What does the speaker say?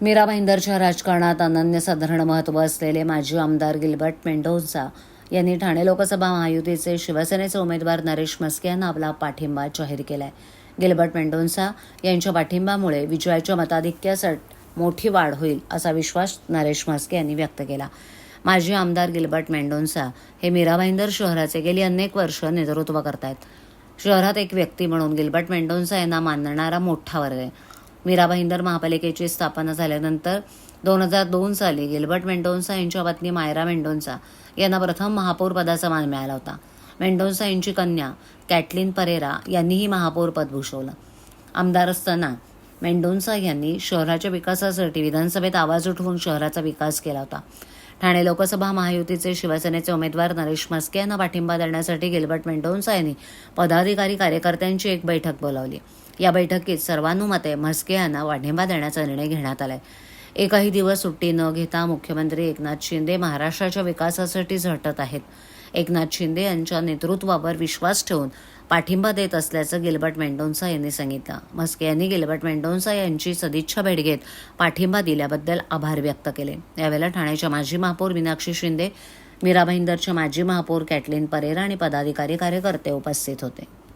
मीरा भाईंदरच्या राजकारणात अनन्यसाधारण महत्त्व असलेले माजी आमदार गिल्बर्ट मेंडोन्सा यांनी ठाणे लोकसभा महायुतीचे शिवसेनेचे उमेदवार नरेश मस्के यांना आपला पाठिंबा जाहीर केलाय. गिल्बर्ट मेंडोन्सा यांच्या पाठिंब्यामुळे विजयाच्या मताधिक्यासाठी मोठी वाढ होईल असा विश्वास नरेश मस्के यांनी व्यक्त केला. माजी आमदार गिल्बर्ट मेंडोन्सा हे मीरा भाईंदर शहराचे गेली अनेक वर्ष नेतृत्व करतायत. शहरात एक व्यक्ती म्हणून गिल्बर्ट मेंडोन्सा यांना मानणारा मोठा वर्ग आहे. मीरा भाईंदर महापालिकेची स्थापना झाल्यानंतर दोन हजार दोन साली गिल्बर्ट मेंडोन्सा यांच्या पत्नी मायरा मेंडोन्सा यांना प्रथम महापौर पदाचा मान मिळाला होता. मेंडोन्सा यांची कन्या कॅटलिन परेरा यांनीही महापौर पद भूषवलं. आमदार असताना मेंडोन्सा यांनी शहराच्या विकासासाठी विधानसभेत आवाज उठवून शहराचा विकास केला होता. ठाणे लोकसभा महायुतीचे शिवसेनेचे उमेदवार नरेश म्हस्के यांना पाठिंबा देण्यासाठी गिल्बर्ट मेंडोन्सा यांनी पदाधिकारी कार्यकर्त्यांची एक बैठक बोलावली. या बैठकीत सर्वानुमते म्हस्के यांना पाठिंबा देण्याचा निर्णय घेण्यात आलाय. एकही दिवस सुट्टी न घेता मुख्यमंत्री एकनाथ शिंदे महाराष्ट्राच्या विकासासाठी झटत आहेत. एकनाथ शिंदे यांच्या नेतृत्वावर विश्वास ठेवून पाठिंबा देत असल्याचं गिल्बर्ट मेंडोन्सा यांनी सांगितलं. मस्के यांनी गिल्बर्ट मेंडोन्सा यांची सदिच्छा भेट घेत पाठिंबा दिल्याबद्दल आभार व्यक्त केले. यावेळेला ठाण्याच्या माजी महापौर मीनाक्षी शिंदे मीरा भाईंदरच्या माजी महापौर कॅटलिन परेरा आणि पदाधिकारी कार्यकर्ते उपस्थित होते.